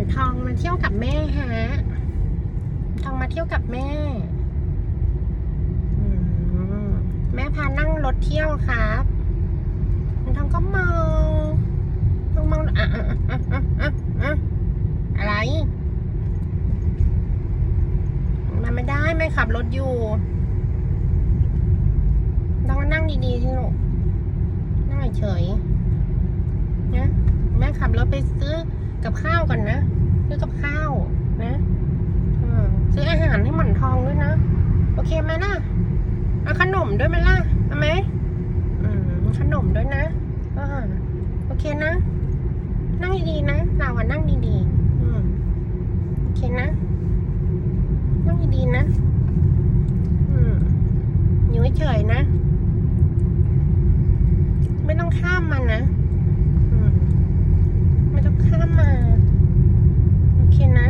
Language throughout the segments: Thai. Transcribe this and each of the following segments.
อทองมาเที่ยวกับแม่ฮะ ทองมาเที่ยวกับแม่ แม่พานั่งรถเที่ยวครับทองก็เมองทองเมองอะอะอะอะอะอะอะไรมันไม่ได้แม่ขับรถอยู่ต้องนั่งดีๆที่ลูกนั่งเฉยนะแม่ขับรถไปซื้อ กับข้าวก่อนนะซื้อกับข้าวนะซื้ออาหารให้หมอนทองด้วยนะ โอเคไหมล่ะเอาขนมด้วยไหมล่ะเอาไหมขนมด้วยนะโอเคนะ นั่งดีๆนะเราอะนั่งดีๆโอเคนะ นั่งดีๆนะ อืมอยู่เฉยๆนะ ไม่ต้องข้ามมันนะ อืม ไม่ต้องข้ามมา โอเคนะ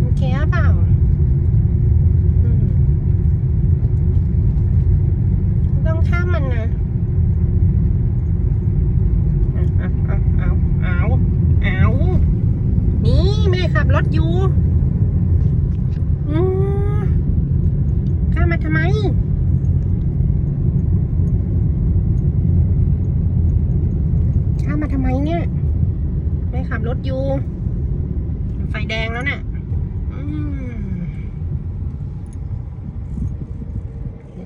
โอเคหรือเปล่า อืมไม่ต้องข้ามมันนะเอาเอาเอาเอาเอานี่แม่ขับรถอยู่ อืมข้ามมาทำไม ข้า มมาทำไมเนี่ย ไม่ขับรถอยู่ ไฟแดงแล้วเนี่ย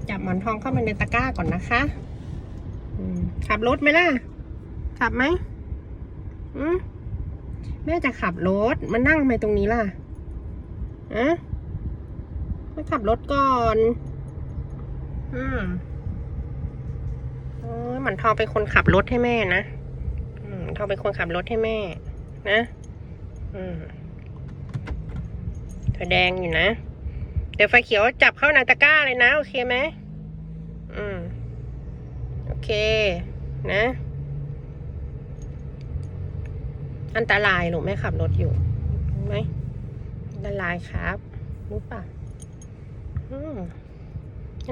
จับหมอนทองเข้ามาในตะกร้าก่อนนะคะขับรถไหมล่ะ ขับไหมอืมแม่จะขับรถมานั่งทำไมตรงนี้ล่ะอะมาขับรถก่อน อืมโอ้ยหมอนทองเป็นคนขับรถให้แม่นะ เขาเป็นคนขับรถให้แม่ นะ อืมไฟแดงอยู่นะ เดี๋ยวไฟเขียวจับเข้าในตะก้าเลยนะ โอเคไหม อืม โอเค นะ อันตรายหนูแม่ขับรถอยู่รู้ไหมอันตรายครับ รู้ป่ะอืม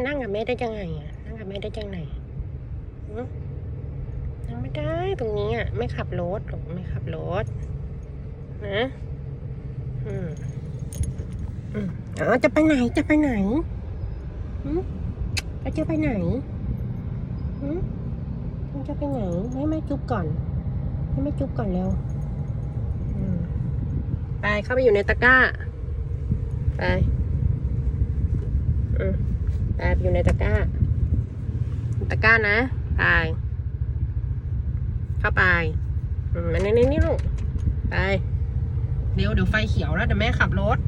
นั่งกับแม่ได้ยังไงอะ นั่งกับแม่ได้ยังไงอืม ไม่ได้ตรงนี้อะ ไม่ขับรถหรอกไม่ขับรถ นะอืมอืมอ๋อจะไปไหนจะไปไหนอืมจะไปไหนอืมจะไปไหนให้แม่จุ๊บก่อนให้แม่จุ๊บก่อนเร็วไปเข้าไปอยู่ในตะกร้า ไปอืมไปไปอยู่ในตะกร้า ตะกร้านะไป เข้าไปอืมอันนี้นี่นี่ลูก ไป เดี๋ยวเดี๋ยวไฟเขียวแล้วเดี๋ยวแม่ขับรถ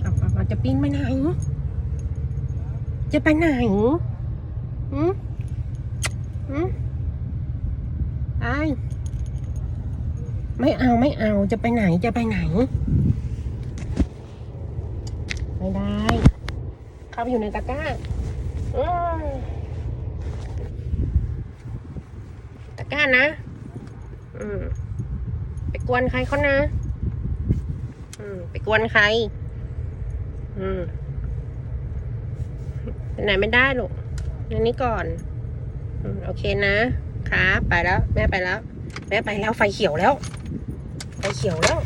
เอาเอาเอาจะปีนไปไหน จะไปไหนอืมอืมไปไม่เอาไม่เอาจะไปไหนจะไปไหน ไม่ได้ เข้าไปอยู่ในตะกร้าอืมตะ ก้านะ อืม ไปกวนใครเขานะ อืม ไปกวนใคร อืมไปไหนไม่ได้หรอกอันนี้ก่อนอืมโอเคนะครับไปแล้ว แม่ไปแล้ว แม่ไปแล้วไฟเขียวแล้ว ไฟเขียวแล้ว